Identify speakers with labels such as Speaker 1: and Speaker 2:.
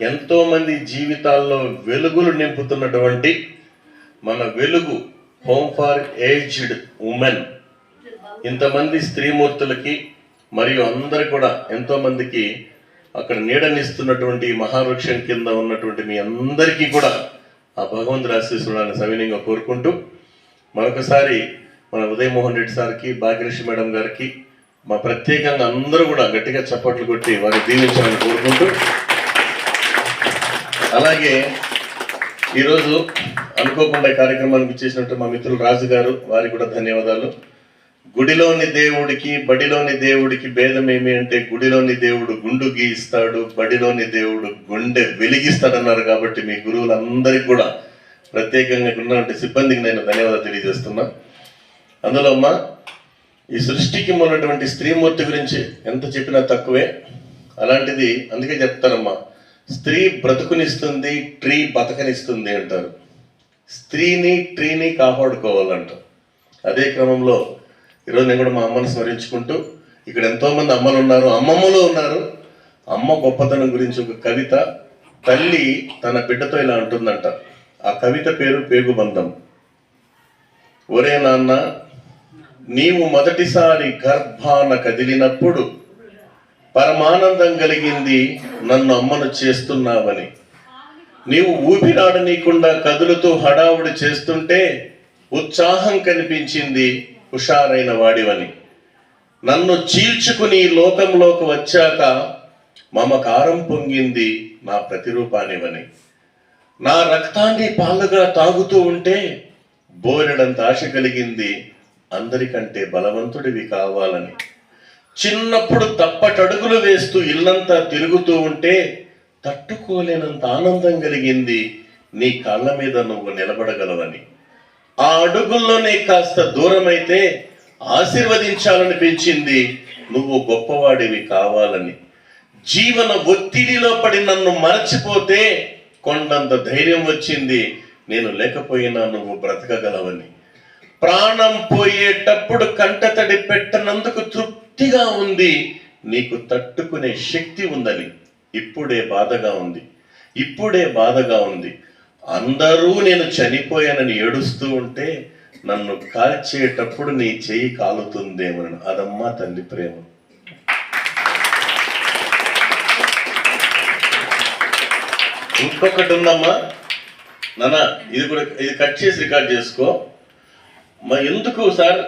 Speaker 1: ఎంతోమంది జీవితాల్లో వెలుగులు నింపుతున్నటువంటి మన వెలుగు హోమ్ ఫార్ ఏజ్డ్ ఉమెన్ ఇంతమంది స్త్రీమూర్తులకి మరియు అందరు కూడా ఎంతోమందికి అక్కడ నీడనిస్తున్నటువంటి మహావృక్షం కింద ఉన్నటువంటి మీ అందరికీ కూడా ఆ భగవంతుడి ఆశీస్సులను సవినీయంగా కోరుకుంటూ మరొకసారి మన ఉదయమోహన్ రెడ్డి సార్కి భాగ్యలక్ష్మి మేడం గారికి మా ప్రత్యేకంగా అందరూ కూడా గట్టిగా చప్పట్లు కొట్టి వారిని దీవించాలని కోరుకుంటూ అలాగే ఈరోజు అనుకోకుండా కార్యక్రమానికి చేసినట్టు మా మిత్రులు రాజు గారు వారికి కూడా ధన్యవాదాలు. గుడిలోని దేవుడికి బడిలోని దేవుడికి భేదం ఏమి అంటే గుడిలోని దేవుడు గుండు గీయిస్తాడు బడిలోని దేవుడు గుండె వెలిగిస్తాడన్నారు కాబట్టి మీ గురువులందరికీ కూడా ప్రత్యేకంగా ఉన్నటువంటి సిబ్బందికి నేను ధన్యవాదాలు తెలియజేస్తున్నా. అందులో అమ్మా ఈ సృష్టికి ఉన్నటువంటి స్త్రీమూర్తి గురించి ఎంత చెప్పినా తక్కువే. అలాంటిది అందుకే చెప్తానమ్మా. స్త్రీ బ్రతుకునిస్తుంది ట్రీ బతకనిస్తుంది అంటారు. స్త్రీని ట్రీని కాపాడుకోవాలంట. అదే క్రమంలో ఈరోజు నేను కూడా మా అమ్మను స్మరించుకుంటూ ఇక్కడ ఎంతోమంది అమ్మలు ఉన్నారు అమ్మమ్మలు ఉన్నారు. అమ్మ గొప్పతనం గురించి ఒక కవిత తల్లి తన బిడ్డతో ఇలా అంటుందంట. ఆ కవిత పేరు పేగుబంధం. ఒరే నాన్న నీవు మొదటిసారి గర్భాన కదిలినప్పుడు పరమానందం కలిగింది నన్ను అమ్మను చేస్తున్నావని. నీవు ఊపిరాడనీయకుండా కదులుతూ హడావుడి చేస్తుంటే ఉత్సాహం కనిపించింది హుషారైన వాడివని. నన్ను చీల్చుకుని ఈ లోకంలోకి వచ్చాక మమకారం పొంగింది నా ప్రతిరూపానివని. నా రక్తాన్ని పాలుగా తాగుతూ ఉంటే బోరెడంత ఆశ కలిగింది అందరికంటే బలవంతుడివి కావాలని. చిన్నప్పుడు తప్పటడుగులు వేస్తూ ఇల్లంతా తిరుగుతూ ఉంటే తట్టుకోలేనంత ఆనందం కలిగింది నీ కాళ్ళ మీద నువ్వు నిలబడగలవని. ఆ అడుగుల్లోనే కాస్త దూరమైతే ఆశీర్వదించాలనిపించింది నువ్వు గొప్పవాడివి కావాలని. జీవన ఒత్తిడిలో పడి నన్ను మరచిపోతే కొండంత ధైర్యం వచ్చింది నేను లేకపోయినా నువ్వు బ్రతకగలవని. ప్రాణం పోయేటప్పుడు కంటతడి పెట్టనందుకు తృప్తి గట్టిగా ఉంది నీకు తట్టుకునే శక్తి ఉందని. ఇప్పుడే బాధగా ఉంది. ఇప్పుడే బాధగా ఉంది. అందరూ నేను చనిపోయానని ఏడుస్తూ ఉంటే నన్ను కాల్చేటప్పుడు నీ చెయ్యి కాలుతుందేమని అదమ్మా తల్లి ప్రేమ. ఇంకొకటి ఉందమ్మా. నాన్న ఇది కూడా ఇది కట్ చేసి రికార్డ్ చేసుకో. మా ఎందుకు సార్